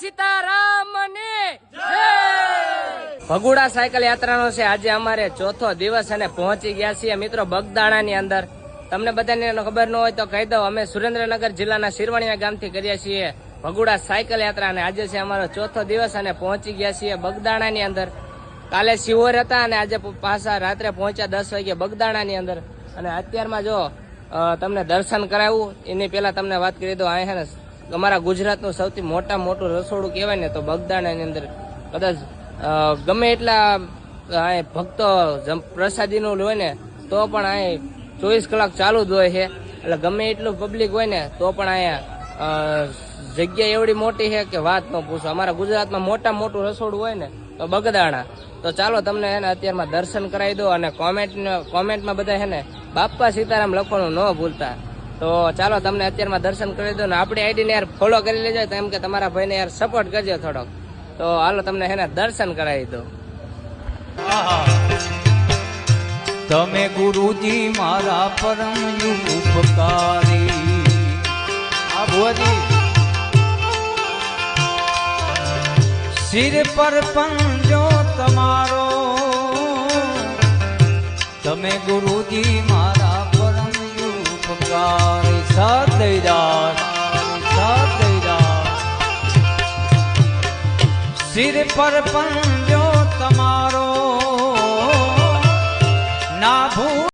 સીતારામની. Bhaguda cycle યાત્રાનો છે. આજે અમારે ચોથો દિવસ અને પહોંચી ગયા છીએ મિત્રો બગદાણાની અંદર. તમને બધાને ખબર ન હોય તો કહી દઉં અમે સુરેન્દ્રનગર જિલ્લાના શિરવાણીયા ગામથી કરીએ છીએ ભગુડા સાયકલ યાત્રા અને આજે છે અમારો ચોથો દિવસ અને પહોંચી ગયા છીએ બગદાણાની અંદર. કાલે શિહોર હતા અને આજે પાછા રાત્રે પહોંચ્યા દસ વાગે બગદાણાની અંદર. અને અત્યારમાં જો તમને દર્શન કરાવું એની પહેલા તમને વાત કરી દઉં અહીંયા અમારા ગુજરાતનું સૌથી મોટા મોટું રસોડું કહેવાય ને તો બગદાણાની અંદર કદાચ ગમે એટલા અહીં ભક્તો પ્રસાદીનું હોય ને, તો પણ અહીં ચોવીસ કલાક ચાલુ જ હોય છે. એટલે ગમે એટલું પબ્લિક હોય ને, તો પણ અહીંયા જગ્યા એવડી મોટી છે કે વાત ન પૂછો. અમારા ગુજરાતમાં મોટા મોટું રસોડું હોય ને, તો બગદાણા. તો ચાલો તમને એને અત્યારમાં દર્શન કરાવી દો અને કોમેન્ટ કોમેન્ટમાં બધા છે ને બાપ્પા સીતારામ લખવાનું ન ભૂલતા. તો ચાલો તમને અત્યારમાં દર્શન કરી દો ને આપણી આઈડીને યાર ફોલો કરી લેજો, તો એમ કે તમારા ભાઈને યાર સપોર્ટ કરજો થોડોક. તો હાલો તમને એને દર્શન કરાવી દો તમે ગુરુજી મારા પરમ ઉપકારી. સિર પર પંજો તમારો. તમે ગુરુજી મારા સદૈરાજ સદૈરાજ સિર પર પંજો તમારો ના ભૂ